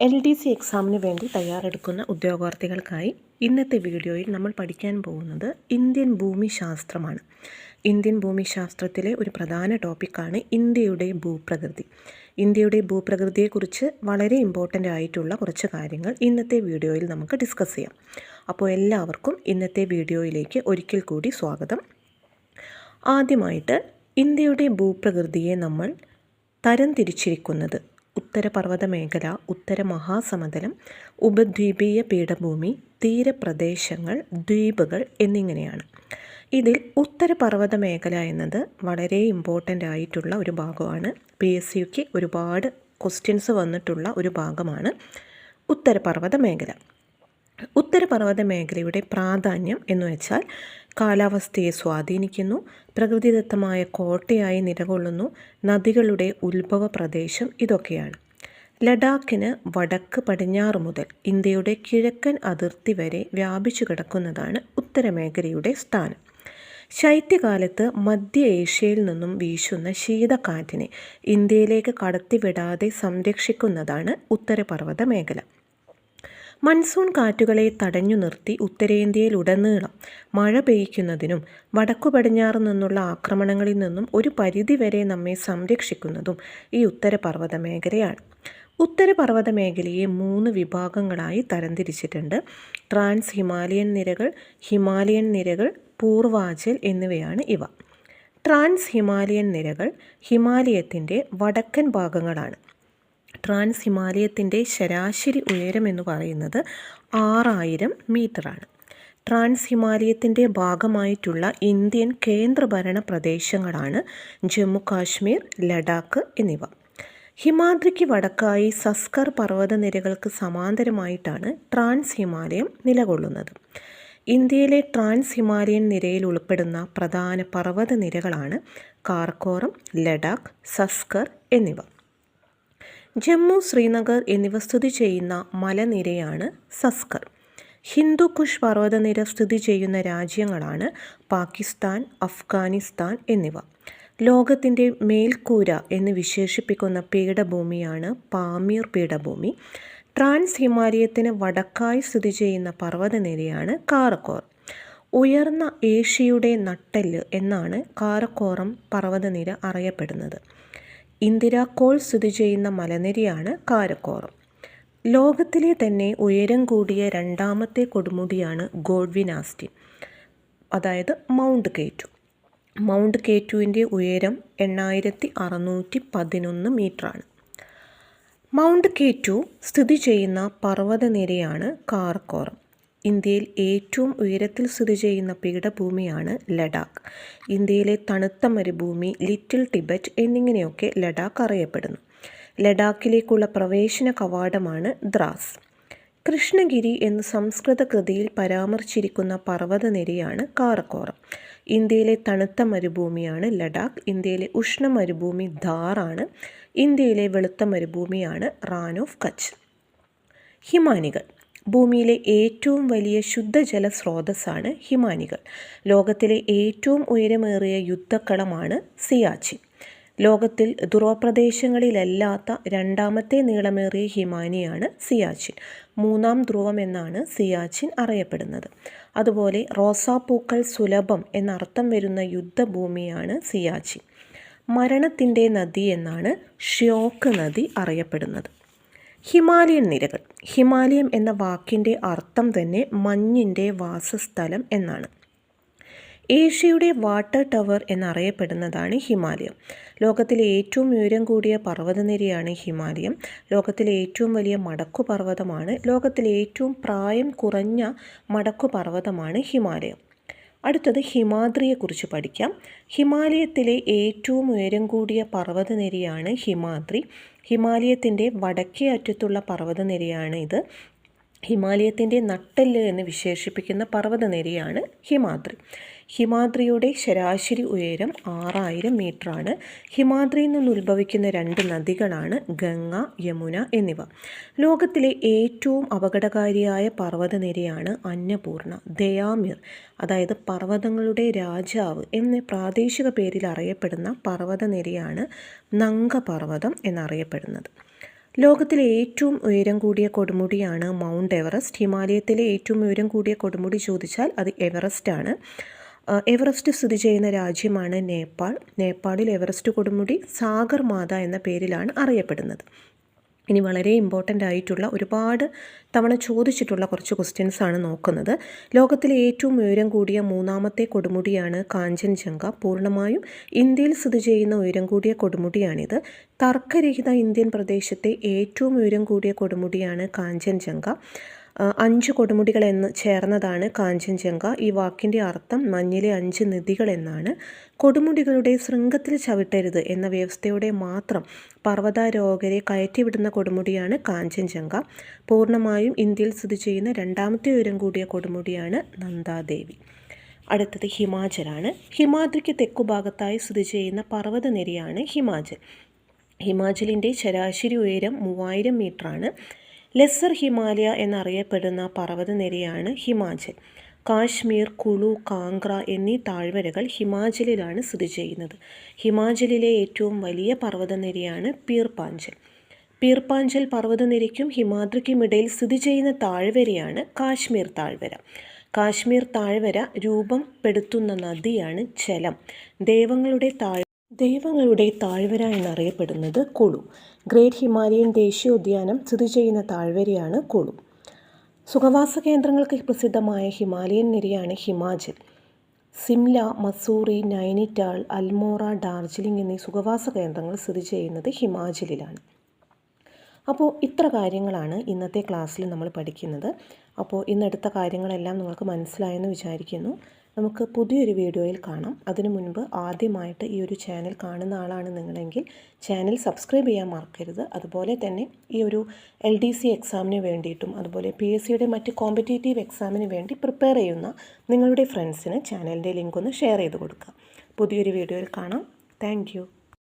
L D C എക്സാമിന് വേണ്ടി തയ്യാറെടുക്കുന്ന ഉദ്യോഗാർത്ഥികൾക്കായി ഇന്നത്തെ വീഡിയോയിൽ നമ്മൾ പഠിക്കാൻ പോകുന്നത് ഇന്ത്യൻ ഭൂമിശാസ്ത്രമാണ്. ഇന്ത്യൻ ഭൂമിശാസ്ത്രത്തിലെ ഒരു പ്രധാന ടോപ്പിക്കാണ് ഇന്ത്യയുടെ ഭൂപ്രകൃതി. ഇന്ത്യയുടെ ഭൂപ്രകൃതിയെക്കുറിച്ച് വളരെ ഇമ്പോർട്ടന്റ് ആയിട്ടുള്ള കുറച്ച് കാര്യങ്ങൾ ഇന്നത്തെ വീഡിയോയിൽ നമുക്ക് ഡിസ്കസ് ചെയ്യാം. അപ്പോൾ എല്ലാവർക്കും ഇന്നത്തെ വീഡിയോയിലേക്ക് ഒരിക്കൽ കൂടി സ്വാഗതം. ആദ്യമായിട്ട് ഇന്ത്യയുടെ ഭൂപ്രകൃതിയെ നമ്മൾ തരംതിരിച്ചിരിക്കുന്നത് ഉത്തരപർവത മേഖല ഉത്തര മഹാസമതലം ഉപദ്വീപീയ പീഠഭൂമി തീരപ്രദേശങ്ങൾ ദ്വീപുകൾ എന്നിങ്ങനെയാണ്. ഇതിൽ ഉത്തരപർവത മേഖല എന്നത് വളരെ ഇമ്പോർട്ടന്റ് ആയിട്ടുള്ള ഒരു ഭാഗമാണ്. പി എസ് സിക്ക് ഒരുപാട് ക്വസ്റ്റ്യൻസ് വന്നിട്ടുള്ള ഒരു ഭാഗമാണ് ഉത്തരപർവത മേഖല ഉത്തരപർവത മേഖലയുടെ പ്രാധാന്യം എന്ന് വെച്ചാൽ കാലാവസ്ഥയെ സ്വാധീനിക്കുന്നു. പ്രകൃതിദത്തമായ കോട്ടയായി നിലകൊള്ളുന്നു. നദികളുടെ ഉത്ഭവ പ്രദേശം ഇതൊക്കെയാണ്. ലഡാക്കിന് വടക്ക് പടിഞ്ഞാറ് മുതൽ ഇന്ത്യയുടെ കിഴക്കൻ അതിർത്തി വരെ വ്യാപിച്ചു കിടക്കുന്നതാണ് ഉത്തരമേഖലയുടെ സ്ഥാനം. ശൈത്യകാലത്ത് മധ്യ ഏഷ്യയിൽ നിന്നും വീശുന്ന ശീതക്കാറ്റിനെ ഇന്ത്യയിലേക്ക് കടത്തിവിടാതെ സംരക്ഷിക്കുന്നതാണ് ഉത്തരപർവത മേഖല മൺസൂൺ കാറ്റുകളെ തടഞ്ഞു നിർത്തി ഉത്തരേന്ത്യയിലുടനീളം മഴ പെയ്യ്ക്കുന്നതിനും വടക്കു പടിഞ്ഞാറ് നിന്നുള്ള ആക്രമണങ്ങളിൽ നിന്നും ഒരു പരിധിവരെ നമ്മെ സംരക്ഷിക്കുന്നതും ഈ ഉത്തരപർവത മേഖലയാണ് ഉത്തരപർവത മേഖലയെ മൂന്ന് വിഭാഗങ്ങളായി തരംതിരിച്ചിട്ടുണ്ട്. ട്രാൻസ് ഹിമാലയൻ നിരകൾ ഹിമാലയൻ നിരകൾ പൂർവാചൽ എന്നിവയാണ് ഇവ. ട്രാൻസ് ഹിമാലയൻ നിരകൾ ഹിമാലയത്തിന്റെ വടക്കൻ ഭാഗങ്ങളാണ്. ട്രാൻസ് ഹിമാലയത്തിന്റെ ശരാശരി ഉയരം എന്ന് പറയുന്നത് ആറായിരം മീറ്ററാണ്. ട്രാൻസ് ഹിമാലയത്തിന്റെ ഭാഗമായിട്ടുള്ള ഇന്ത്യൻ കേന്ദ്രഭരണ പ്രദേശങ്ങളാണ് ജമ്മു കാശ്മീർ ലഡാക്ക് എന്നിവ. ഹിമാദ്രിക്ക് വടക്കായി സസ്കർ പർവതനിരകൾക്ക് സമാന്തരമായിട്ടാണ് ട്രാൻസ് ഹിമാലയം നിലകൊള്ളുന്നത്. ഇന്ത്യയിലെ ട്രാൻസ് ഹിമാലയൻ നിരയിൽ ഉൾപ്പെടുന്ന പ്രധാന പർവതനിരകളാണ് കാർക്കോറം ലഡാക്ക് സസ്കർ എന്നിവ. ജമ്മു ശ്രീനഗർ എന്നിവ സ്ഥിതി ചെയ്യുന്ന മലനിരയാണ് സസ്കർ. ഹിന്ദു കുഷ് പർവതനിര സ്ഥിതി ചെയ്യുന്ന രാജ്യങ്ങളാണ് പാകിസ്ഥാൻ അഫ്ഗാനിസ്ഥാൻ എന്നിവ. ലോകത്തിന്റെ മേൽക്കൂര എന്ന് വിശേഷിപ്പിക്കുന്ന പീഠഭൂമിയാണ് പാമീർ പീഠഭൂമി. ട്രാൻസ് ഹിമാലയത്തിന് വടക്കായി സ്ഥിതി ചെയ്യുന്ന പർവതനിരയാണ് കാറക്കോർ ഉയർന്ന ഏഷ്യയുടെ നട്ടെല്ല് എന്നാണ് കാറക്കോറം പർവതനിര അറിയപ്പെടുന്നത്. ഇന്ദിരാക്കോൾ സ്ഥിതി ചെയ്യുന്ന മലനിരയാണ് കാരക്കോറം. ലോകത്തിലെ തന്നെ ഉയരം കൂടിയ രണ്ടാമത്തെ കൊടുമുടിയാണ് ഗോഡ്വിനാസ്റ്റി അതായത് മൗണ്ട് കേറ്റു. മൗണ്ട് കേറ്റുവിന്റെ ഉയരം എണ്ണായിരത്തി അറുന്നൂറ്റി പതിനൊന്ന് മീറ്ററാണ്. മൗണ്ട് കേറ്റു സ്ഥിതി ചെയ്യുന്ന പർവതനിരയാണ് കാർക്കോറം ഇന്ത്യയിൽ ഏറ്റവും ഉയരത്തിൽ സ്ഥിതി ചെയ്യുന്ന പീഠഭൂമിയാണ് ലഡാക്ക്. ഇന്ത്യയിലെ തണുത്ത മരുഭൂമി ലിറ്റിൽ ടിബറ്റ് എന്നിങ്ങനെയൊക്കെ ലഡാക്ക് അറിയപ്പെടുന്നു. ലഡാക്കിലേക്കുള്ള പ്രവേശന കവാടമാണ് ദ്രാസ്. കൃഷ്ണഗിരി എന്ന് സംസ്കൃത കൃതിയിൽ പരാമർശിച്ചിരിക്കുന്ന പർവതനിരയാണ് കാറക്കോറം ഇന്ത്യയിലെ തണുത്ത മരുഭൂമിയാണ് ലഡാക്ക്. ഇന്ത്യയിലെ ഉഷ്ണ മരുഭൂമി ധാറാണ്. ഇന്ത്യയിലെ വെളുത്ത മരുഭൂമിയാണ് റാൻ ഓഫ് കച്ച്. ഹിമാനികൾ. ഭൂമിയിലെ ഏറ്റവും വലിയ ശുദ്ധജല സ്രോതസ്സാണ് ഹിമാനികൾ. ലോകത്തിലെ ഏറ്റവും ഉയരമേറിയ യുദ്ധക്കളമാണ് സിയാച്ചി. ലോകത്തിൽ ധ്രുവപ്രദേശങ്ങളിലല്ലാത്ത രണ്ടാമത്തെ നീളമേറിയ ഹിമാനിയാണ് സിയാച്ചിൻ മൂന്നാം ധ്രുവം എന്നാണ് സിയാച്ചിൻ അറിയപ്പെടുന്നത്. അതുപോലെ റോസാപ്പൂക്കൾ സുലഭം എന്നർത്ഥം വരുന്ന യുദ്ധഭൂമിയാണ് സിയാച്ചിൻ മരണത്തിന്റെ നദി എന്നാണ് ഷ്യോക്ക് നദി അറിയപ്പെടുന്നത്. ഹിമാലയൻ നിരകൾ. ഹിമാലയം എന്ന വാക്കിന്റെ അർത്ഥം തന്നെ മഞ്ഞിന്റെ വാസസ്ഥലം എന്നാണ്. ഏഷ്യയുടെ വാട്ടർ ടവർ എന്നറിയപ്പെടുന്നതാണ് ഹിമാലയം. ലോകത്തിലെ ഏറ്റവും ഉയരം കൂടിയ പർവതനിരയാണ് ഹിമാലയം. ലോകത്തിലെ ഏറ്റവും വലിയ മടക്കു പർവതമാണ് ലോകത്തിലെ ഏറ്റവും പ്രായം കുറഞ്ഞ മടക്കു പർവതമാണ് ഹിമാലയം. അടുത്തത് ഹിമാദ്രിയെക്കുറിച്ച് പഠിക്കാം. ഹിമാലയത്തിലെ ഏറ്റവും ഉയരം കൂടിയ പർവതനിരയാണ് ഹിമാദ്രി. ഹിമാലയത്തിന്റെ വടക്കേ അറ്റത്തുള്ള പർവതനിരയാണ് ഇത്. ഹിമാലയത്തിന്റെ നട്ടെല്ല് എന്ന് വിശേഷിപ്പിക്കുന്ന പർവതനിരയാണ് ഹിമാദ്രി. ഹിമാദ്രിയുടെ ശരാശരി ഉയരം ആറായിരം മീറ്ററാണ്. ഹിമാദ്രിയിൽ നിന്ന് ഉത്ഭവിക്കുന്ന രണ്ട് നദികളാണ് ഗംഗ യമുന എന്നിവ. ലോകത്തിലെ ഏറ്റവും അപകടകാരിയായ പർവതനിരയാണ് അന്നപൂർണ ദയാമിർ. അതായത് പർവതങ്ങളുടെ രാജാവ് എന്ന പ്രാദേശിക പേരിൽ അറിയപ്പെടുന്ന പർവതനിരയാണ് നങ്ക പർവതം എന്നറിയപ്പെടുന്നത്. ലോകത്തിലെ ഏറ്റവും ഉയരം കൂടിയ കൊടുമുടിയാണ് മൗണ്ട് എവറസ്റ്റ്. ഹിമാലയത്തിലെ ഏറ്റവും ഉയരം കൂടിയ കൊടുമുടി ചോദിച്ചാൽ അത് എവറസ്റ്റ് ആണ്. എവറസ്റ്റ് സ്ഥിതി ചെയ്യുന്ന രാജ്യമാണ് നേപ്പാൾ. നേപ്പാളിൽ എവറസ്റ്റ് കൊടുമുടി സാഗർ മാത എന്ന പേരിലാണ് അറിയപ്പെടുന്നത്. ഇനി വളരെ ഇമ്പോർട്ടന്റ് ആയിട്ടുള്ള ഒരുപാട് തവണ ചോദിച്ചിട്ടുള്ള കുറച്ച് ക്വസ്റ്റ്യൻസ് ആണ് നോക്കുന്നത്. ലോകത്തിലെ ഏറ്റവും ഉയരം കൂടിയ മൂന്നാമത്തെ കൊടുമുടിയാണ് കാഞ്ചൻജംഗ. പൂർണമായും ഇന്ത്യയിൽ സ്ഥിതി ചെയ്യുന്ന ഉയരം കൂടിയ കൊടുമുടിയാണിത്. തർക്കരഹിത ഇന്ത്യൻ പ്രദേശത്തെ ഏറ്റവും ഉയരം കൂടിയ കൊടുമുടിയാണ് കാഞ്ചൻജംഗ. അഞ്ച് കൊടുമുടികൾ എന്ന് ചേർന്നതാണ് കാഞ്ചൻജംഗ. ഈ വാക്കിന്റെ അർത്ഥം മഞ്ഞിലെ അഞ്ച് നിധികൾ എന്നാണ്. കൊടുമുടികളുടെ ശൃംഗത്തിൽ ചവിട്ടരുത് എന്ന വ്യവസ്ഥയോടെ മാത്രം പർവതാരോഹകരെ കയറ്റിവിടുന്ന കൊടുമുടിയാണ് കാഞ്ചൻജംഗ. പൂർണമായും ഇന്ത്യയിൽ സ്ഥിതി ചെയ്യുന്ന രണ്ടാമത്തെ ഉയരം കൂടിയ കൊടുമുടിയാണ് നന്ദാദേവി. അടുത്തത് ഹിമാചലാണ്. ഹിമാദ്രിക്ക് തെക്കുഭാഗത്തായി സ്ഥിതി ചെയ്യുന്ന പർവതനിരയാണ് ഹിമാചൽ. ഹിമാചലിന്റെ ശരാശരി ഉയരം മൂവായിരം മീറ്ററാണ്. ലെസ്സർ ഹിമാലയ എന്നറിയപ്പെടുന്ന പർവതനിരയാണ് ഹിമാചൽ. കാശ്മീർ കുളു കാങ്ക്ര എന്നീ താഴ്വരകൾ ഹിമാചലിലാണ് സ്ഥിതി ചെയ്യുന്നത്. ഹിമാചലിലെ ഏറ്റവും വലിയ പർവതനിരയാണ് പീർപ്പാഞ്ചൽ. പീർപ്പാഞ്ചൽ പർവതനിരയ്ക്കും ഹിമാദ്രിക്കുമിടയിൽ സ്ഥിതി ചെയ്യുന്ന താഴ്വരയാണ് കാശ്മീർ താഴ്വര. കാശ്മീർ താഴ്വര രൂപം പെടുത്തുന്ന നദിയാണ് ജലം ദേവങ്ങളുടെ താഴ് ദൈവങ്ങളുടെ താഴ്വര എന്നറിയപ്പെടുന്നത് കുളു ഗ്രേറ്റ് ഹിമാലയൻ ദേശീയോദ്യാനം സ്ഥിതി ചെയ്യുന്ന താഴ്വരയാണ് കുളു സുഖവാസ കേന്ദ്രങ്ങൾക്ക് പ്രസിദ്ധമായ ഹിമാലയൻ നിരയാണ് ഹിമാചൽ. സിംല മസൂറി നൈനിറ്റാൾ അൽമോറ ഡാർജിലിംഗ് എന്നീ സുഖവാസ കേന്ദ്രങ്ങൾ സ്ഥിതി ചെയ്യുന്നത് ഹിമാചലിലാണ്. അപ്പോൾ ഇത്ര കാര്യങ്ങളാണ് ഇന്നത്തെ ക്ലാസ്സിൽ നമ്മൾ പഠിക്കുന്നത്. അപ്പോൾ ഇന്നെടുത്ത കാര്യങ്ങളെല്ലാം നിങ്ങൾക്ക് മനസ്സിലായെന്ന് വിചാരിക്കുന്നു. നമുക്ക് പുതിയൊരു വീഡിയോയിൽ കാണാം. അതിനു മുൻപ് ആദ്യമായിട്ട് ഈ ഒരു ചാനൽ കാണുന്ന ആളാണ് നിങ്ങളെങ്കിൽ ചാനൽ സബ്സ്ക്രൈബ് ചെയ്യാൻ മറക്കരുത്. അതുപോലെ തന്നെ ഈ ഒരു എൽ ഡി സി എക്സാമിന് വേണ്ടിയിട്ടും അതുപോലെ പി എസ് സിയുടെ മറ്റ് കോമ്പറ്റേറ്റീവ് എക്സാമിന് വേണ്ടി പ്രിപ്പയർ ചെയ്യുന്ന നിങ്ങളുടെ ഫ്രണ്ട്സിന് ചാനലിന്റെ ലിങ്ക് ഒന്ന് ഷെയർ ചെയ്ത് കൊടുക്കുക. പുതിയൊരു വീഡിയോയിൽ കാണാം. താങ്ക്